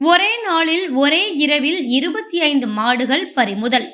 ஒரே நாளில் ஒரே இரவில் இருபத்தி ஐந்து மாடுகள் பறிமுதல்.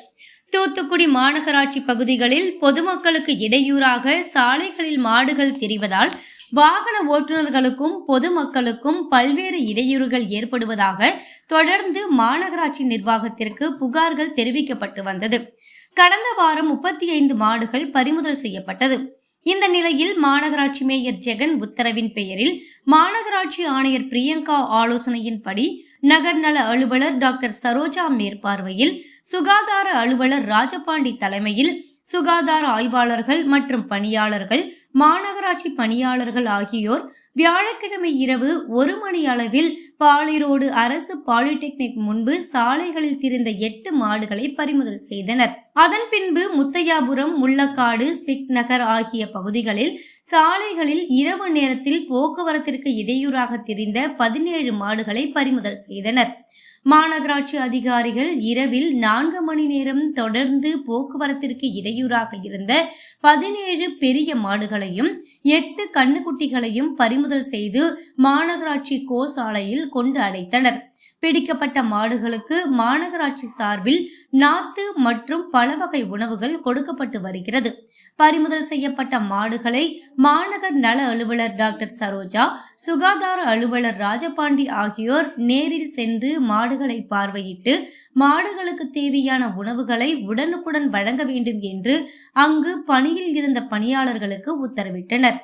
தூத்துக்குடி மாநகராட்சி பகுதிகளில் பொதுமக்களுக்கு இடையூறாக சாலைகளில் மாடுகள் திரிவதால் வாகன ஓட்டுநர்களுக்கும் பொதுமக்களுக்கும் பல்வேறு இடையூறுகள் ஏற்படுவதாக தொடர்ந்து மாநகராட்சி நிர்வாகத்திற்கு புகார்கள் தெரிவிக்கப்பட்டு வந்தது. கடந்த வாரம் முப்பத்தி ஐந்து மாடுகள் பறிமுதல் செய்யப்பட்டது. இந்த நிலையில் மாநகராட்சி மேயர் ஜெகன் உத்தரவின் பெயரில் மாநகராட்சி ஆணையர் பிரியங்கா ஆலோசனையின்படி நகர் நல அலுவலர் டாக்டர் சரோஜா மேற்பார்வையில் சுகாதார அலுவலர் ராஜபாண்டி தலைமையில் சுகாதார ஆய்வாளர்கள் மற்றும் பணியாளர்கள் மாநகராட்சி பணியாளர்கள் ஆகியோர் வியாழக்கிழமை இரவு ஒரு மணி அளவில் பாலிரோடு அரசு பாலிடெக்னிக் முன்பு சாலைகளில் திரிந்த எட்டு மாடுகளை பறிமுதல் செய்தனர். அதன் பின்பு முத்தையாபுரம் முள்ளக்காடு ஸ்பிக் நகர் ஆகிய பகுதிகளில் சாலைகளில் இரவு நேரத்தில் போக்குவரத்திற்கு இடையூறாக திரிந்த பதினேழு மாடுகளை பறிமுதல் செய்தனர். மாநகராட்சி அதிகாரிகள் இரவில் நான்கு மணி நேரம் தொடர்ந்து போக்குவரத்திற்கு இடையூறாக இருந்த பதினேழு பெரிய மாடுகளையும் எட்டு கண்ணுக்குட்டிகளையும் பறிமுதல் செய்து மாநகராட்சி கோசாலையில் கொண்டு அடைத்தனர். பிடிக்கப்பட்ட மாடுகளுக்கு மாநகராட்சி சார்பில் நாத்து மற்றும் பல வகை உணவுகள் கொடுக்கப்பட்டு வருகிறது. பறிமுதல் செய்யப்பட்ட மாடுகளை மாநகர் நல அலுவலர் டாக்டர் சரோஜா சுகாதார அலுவலர் ராஜபாண்டி ஆகியோர் நேரில் சென்று மாடுகளை பார்வையிட்டு மாடுகளுக்கு தேவையான உணவுகளை உடனுக்குடன் வழங்க வேண்டும் என்று அங்கு பணியில் இருந்த பணியாளர்களுக்கு உத்தரவிட்டனர்.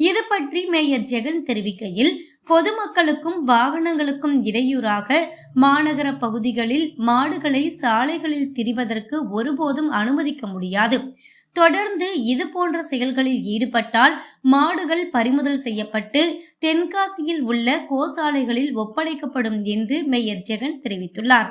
இது பற்றி மேயர் ஜெகன் தெரிவிக்கையில் பொதுமக்களுக்கும் வாகனங்களுக்கும் இடையூறாக மாநகர பகுதிகளில் மாடுகளை சாலைகளில் திரிவதற்கு ஒருபோதும் அனுமதிக்க முடியாது. தொடர்ந்து இது போன்ற செயல்களில் ஈடுபட்டால் மாடுகள் பறிமுதல் செய்யப்பட்டு தென்காசியில் உள்ள கோசாலைகளில் ஒப்படைக்கப்படும் என்று மேயர் ஜெகன் தெரிவித்துள்ளார்.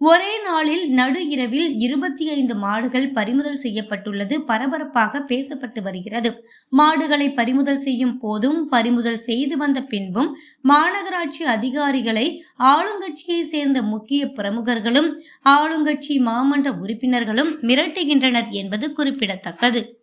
ஒரே நாளில் நடு இரவில் இருபத்தி ஐந்து மாடுகள் பறிமுதல் செய்யப்பட்டுள்ளது பரபரப்பாக பேசப்பட்டு வருகிறது. மாடுகளை பறிமுதல் செய்யும் போதும் பறிமுதல் செய்து வந்த பின்பும் மாநகராட்சி அதிகாரிகளை ஆளுங்கட்சியை சேர்ந்த முக்கிய பிரமுகர்களும் ஆளுங்கட்சி மாமன்ற உறுப்பினர்களும் மிரட்டுகின்றனர் என்பது குறிப்பிடத்தக்கது.